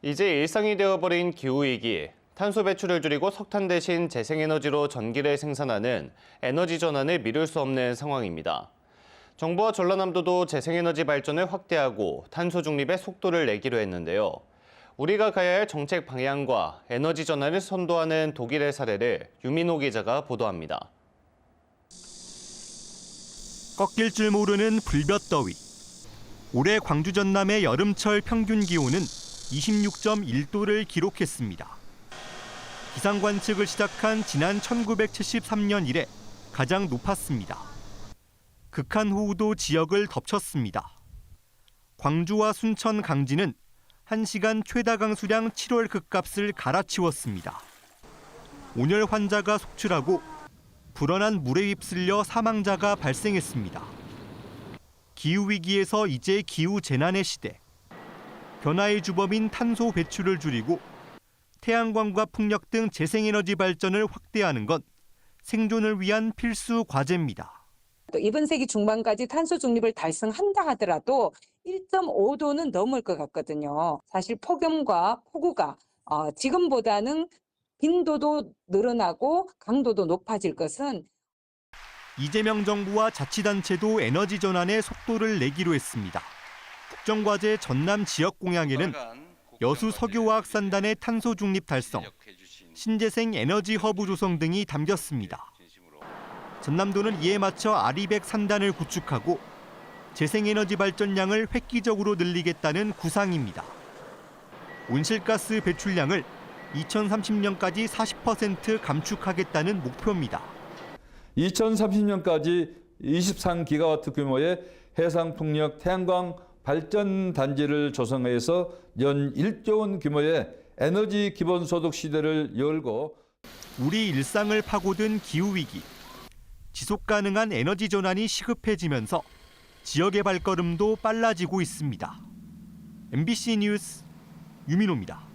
이제 일상이 되어버린 기후위기. 탄소 배출을 줄이고 석탄 대신 재생에너지로 전기를 생산하는 에너지 전환을 미룰 수 없는 상황입니다. 정부와 전라남도도 재생에너지 발전을 확대하고 탄소 중립의 속도를 내기로 했는데요. 우리가 가야 할 정책 방향과 에너지 전환을 선도하는 독일의 사례를 유민호 기자가 보도합니다. 꺾일 줄 모르는 불볕더위. 올해 광주 전남의 여름철 평균 기온은 26.1도를 기록했습니다. 기상 관측을 시작한 지난 1973년 이래 가장 높았습니다. 극한 호우도 지역을 덮쳤습니다. 광주와 순천 강진은 1시간 최다 강수량 7월 극값을 갈아치웠습니다. 온열 환자가 속출하고 불어난 물에 휩쓸려 사망자가 발생했습니다. 기후 위기에서 이제 기후 재난의 시대. 변화의 주범인 탄소 배출을 줄이고 태양광과 풍력 등 재생에너지 발전을 확대하는 건 생존을 위한 필수 과제입니다. 또 이번 세기 중반까지 탄소 중립을 달성한다 하더라도 1.5도는 넘을 것 같거든요. 사실 폭염과 폭우가 어, 지금보다는 빈도도 늘어나고 강도도 높아질 것은 이재명 정부와 자치단체도 에너지 전환에 속도를 내기로 했습니다. 국정과제 전남 지역 공약에는 여수 석유화학산단의 탄소 중립 달성, 신재생 에너지 허브 조성 등이 담겼습니다. 전남도는 이에 맞춰 아리백 산단을 구축하고 재생에너지 발전량을 획기적으로 늘리겠다는 구상입니다. 온실가스 배출량을 2030년까지 40% 감축하겠다는 목표입니다. 2030년까지 23기가와트 규모의 해상풍력 태양광 발전 단지를 조성해서 연 1조 원 규모의 에너지 기본 소득 시대를 열고 우리 일상을 파고든 기후 위기. 지속 가능한 에너지 전환이 시급해지면서 지역의 발걸음도 빨라지고 있습니다. MBC 뉴스 유민호입니다.